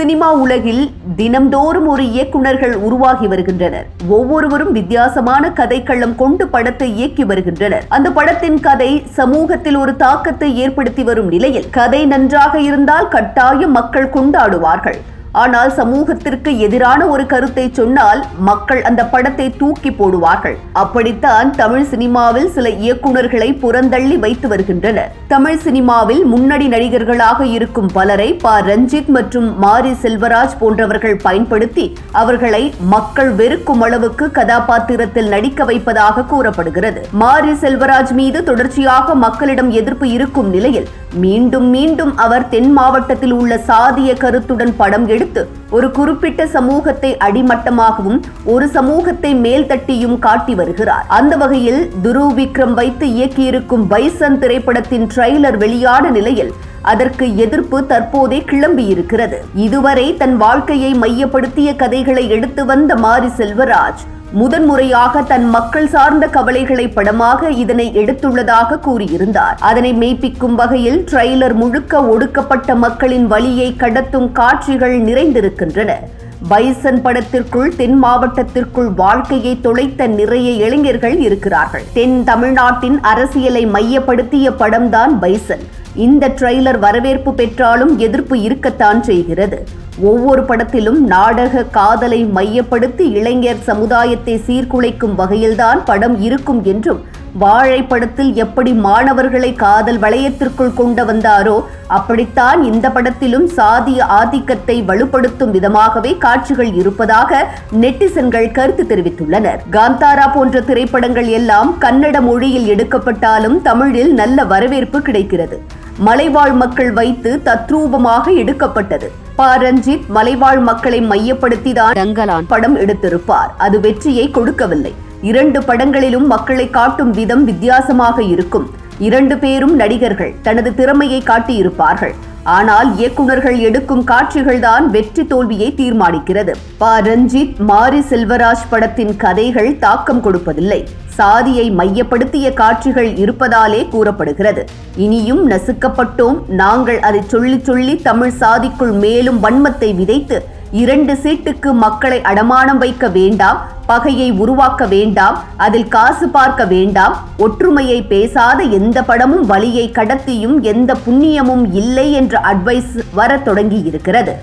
Cinema உலகில் தினம்தோறும் ஒரு இயக்குனர்கள் உருவாகி வருகின்றனர். ஒவ்வொருவரும் வித்தியாசமான கதைக்களம் கொண்டு படத்தை இயக்கி வருகின்றனர். அந்த படத்தின் கதை சமூகத்தில் ஒரு தாக்கத்தை ஏற்படுத்தி வரும் நிலையில் கதை நன்றாக இருந்தால் கட்டாயம் மக்கள் கொண்டாடுவார்கள். ஆனால் சமூகத்திற்கு எதிரான ஒரு கருத்தை சொன்னால் மக்கள் அந்த படத்தை தூக்கி போடுவார்கள். அப்படித்தான் தமிழ் சினிமாவில் சில இயக்குனர்களை புறந்தள்ளி வைத்து வருகின்றனர். தமிழ் சினிமாவில் முன்னணி நடிகர்களாக இருக்கும் பலரை ப. ரஞ்சித் மற்றும் மாரி செல்வராஜ் போன்றவர்கள் பயன்படுத்தி அவர்களை மக்கள் வெறுக்கும் அளவுக்கு கதாபாத்திரத்தில் நடிக்க வைப்பதாக கூறப்படுகிறது. மாரி செல்வராஜ் மீது தொடர்ச்சியாக மக்களிடம் எதிர்ப்பு இருக்கும் நிலையில் மீண்டும் மீண்டும் அவர் தென் மாவட்டத்தில் உள்ள சாதிய கருத்துடன் படம் எடுத்து ஒரு குறிப்பிட்ட சமூகத்தை அடிமட்டமாகவும் ஒரு சமூகத்தை மேல்தட்டியும் காட்டி வருகிறார். அந்த வகையில் துரு விக்ரம் வைத்து இயக்கியிருக்கும் பைசன் திரைப்படத்தின் ட்ரெய்லர் வெளியான நிலையில் அதற்கு எதிர்ப்பு தற்போதே கிளம்பியிருக்கிறது. இதுவரை தன் வாழ்க்கையை மையப்படுத்திய கதைகளை எடுத்து வந்த மாரி செல்வராஜ் முதன்முறையாக தன் மக்கள் சார்ந்த கவலைகளை படமாக இதனை எடுத்துள்ளதாக கூறியிருந்தார். அதனை மெய்ப்பிக்கும் வகையில் ட்ரெய்லர் முழுக்க ஒடுக்கப்பட்ட மக்களின் வழியை கடத்தும் காட்சிகள் நிறைந்திருக்கின்றன. பைசன் படத்திற்குள் தென் மாவட்டத்திற்குள் வாழ்க்கையை தொலைத்த நிறைய இளைஞர்கள் இருக்கிறார்கள். தென் தமிழ்நாட்டின் அரசியலை மையப்படுத்திய படம்தான் பைசன். இந்த ட்ரெய்லர் வரவேற்பு பெற்றாலும் எதிர்ப்பு இருக்கத்தான் செய்கிறது. ஒவ்வொரு படத்திலும் நாடக காதலை மையப்படுத்தி இளைஞர் சமுதாயத்தை சீர்குலைக்கும் வகையில்தான் படம் இருக்கும் என்றும் வாழை படத்தில் எப்படி மாணவர்களை காதல் வளையத்திற்குள் கொண்டு வந்தாரோ அப்படித்தான் இந்த படத்திலும் சாதிய ஆதிக்கத்தை வலுப்படுத்தும் விதமாகவே காட்சிகள் இருப்பதாக நெட்டிசன்கள் கருத்து தெரிவித்துள்ளனர். காந்தாரா போன்ற திரைப்படங்கள் எல்லாம் கன்னட மொழியில் எடுக்கப்பட்டாலும் தமிழில் நல்ல வரவேற்பு கிடைக்கிறது. மலைவாழ் மக்கள் வைத்து தத்ரூபமாக எடுக்கப்பட்டது. ப ரஞ்சித் மலைவாழ் மக்களை மையப்படுத்திதான் டங்கலான் படம் எடுத்திருப்பார். அது வெற்றியை கொடுக்கவில்லை. இரண்டு படங்களிலும் மக்களை காட்டும் விதம் வித்தியாசமாக இருக்கும். இரண்டு பேரும் நடிகர்கள் தனது திறமையை காட்டியிருப்பார்கள். ஆனால் இயக்குனர்கள் எடுக்கும் காட்சிகள்தான் வெற்றி தோல்வியை தீர்மானிக்கிறது. ப. ரஞ்சித் மாரி செல்வராஜ் படத்தின் கதைகள் தாக்கம் கொடுப்பதில்லை. சாதியை மையப்படுத்திய காட்சிகள் இருப்பதாலே கூறப்படுகிறது. இனியும் நசுக்கப்பட்டோம். நாங்கள் அதை சொல்லி சொல்லி தமிழ் சாதிக்குள் மேலும் வன்மத்தை விதைத்து இரண்டு சீட்டுக்கு மக்களை அடமானம் வைக்க வேண்டாம் பகையை உருவாக்க வேண்டாம் அதில் காசு பார்க்க வேண்டாம் ஒற்றுமையை பேசாத எந்த படமும் வழியை கடத்தியும் எந்த புண்ணியமும் இல்லை என்ற அட்வைஸ் வர தொடங்கி இருக்கிறது